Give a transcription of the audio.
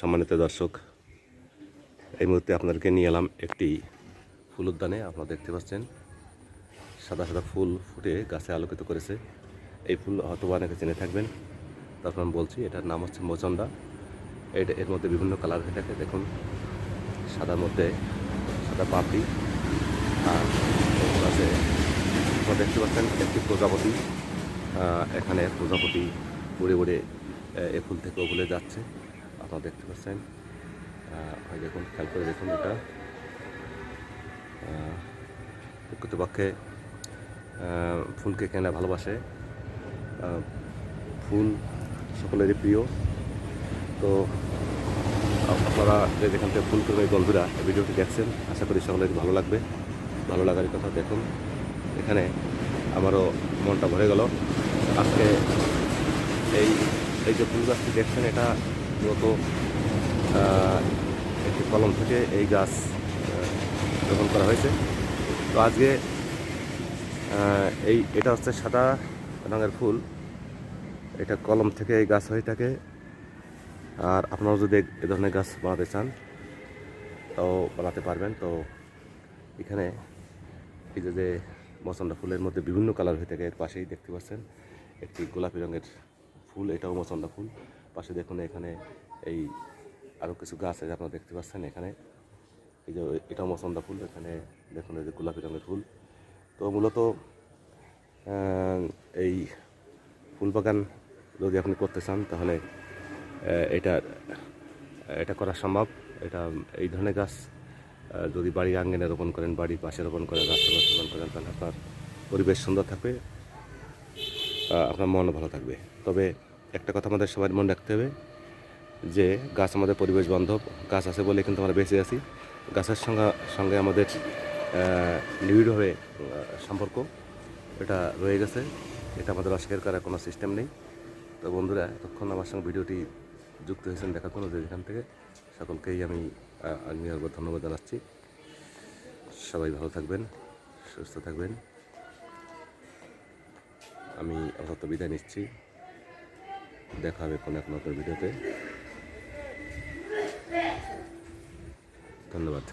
সম্মানিত দর্শক, এই মুহূর্তে আপনাদেরকে নিয়ে এলাম একটি ফুল উদ্যানে। আপনারা দেখতে পাচ্ছেন, সাদা সাদা ফুল ফুটে গাছে আলোকিত করেছে। এই ফুল হয়তো অনেকে চিনে থাকবেন। তারপর আমি বলছি, এটার নাম হচ্ছে মোচন্ডা এটা এর মধ্যে বিভিন্ন কালার হয়ে থাকে। দেখুন, সাদার মধ্যে সাদা পাপড়ি আর আছে, আপনারা দেখতে পাচ্ছেন একটি প্রজাপতি। এখানে প্রজাপতি উড়ে উড়ে, এ ফুল থেকে ও ফুলে যাচ্ছে। আপনারা দেখতে পাচ্ছেন। ওই দেখুন, খেয়াল করে দেখুন এটা। প্রকৃতপক্ষে ফুলকে কেনা ভালোবাসে। ফুল সকলেরই প্রিয়। তো আপনারা যেখান থেকে ফুল প্রেমী বন্ধুরা ভিডিওটি দেখছেন, আশা করি সকলেরই ভালো লাগবে। ভালো লাগার কথা দেখুন। এখানে আমারও মনটা ভরে গেল। আজকে এই এই যে ফুল গাছটি দেখছেন, এটা মূলত একটি কলম থেকে এই গাছ রোপণ করা হয়েছে। তো আজকে এই, এটা হচ্ছে সাদা রঙের ফুল। এটা কলম থেকে এই গাছ হয়ে থাকে। আর আপনারা যদি এ- ধরনের গাছ বানাতে চান তাও বানাতে পারবেন। তো এখানে এই যে মসন্ডা ফুলের মধ্যে বিভিন্ন কালার হয়ে থাকে। এর পাশেই দেখতে পাচ্ছেন, একটি গোলাপি রঙের ফুল। এটাও মচন্দা ফুল। পাশে দেখুন এখানে এই আরও কিছু গাছ আছে, আপনারা দেখতে পাচ্ছেন এখানে। এই যে এটাও মসন্দা ফুল, এখানে দেখুন এই যে গোলাপি রঙের ফুল। তো মূলত এই ফুল বাগান যদি আপনি করতে চান, তাহলে এটা এটা করা সম্ভব। এটা, এই ধরনের গাছ যদি বাড়ির আঙ্গনে রোপণ করেন, বাড়ির পাশে রোপণ করেন রাস্তার পাশে রোপণ করেন, তাহলে আপনার পরিবেশ সুন্দর থাকবে আপনার মনও ভালো থাকবে। তবে একটা কথা আমাদের সবাই মনে রাখতে হবে যে গাছ আমাদের পরিবেশ বান্ধব। গাছ আছে বলে কিন্তু আমরা বেঁচে আছি। গাছের সঙ্গে সঙ্গে আমাদের নিবিড়ভাবে সম্পর্ক এটা রয়ে গেছে। এটা আমাদের অস্বীকার করার কোনো সিস্টেম নেই। তো বন্ধুরা, এতক্ষণ আমার সঙ্গে ভিডিওটি যুক্ত হয়েছেন দেখার জন্য যে এখান থেকে। সকলকেই আমি একবার ধন্যবাদ জানাচ্ছি। সবাই ভালো থাকবেন, সুস্থ থাকবেন। আমি আপাতত বিদায় নিচ্ছি। দেখা হবে কোনো এক নতুন ভিডিওতে। ধন্যবাদ।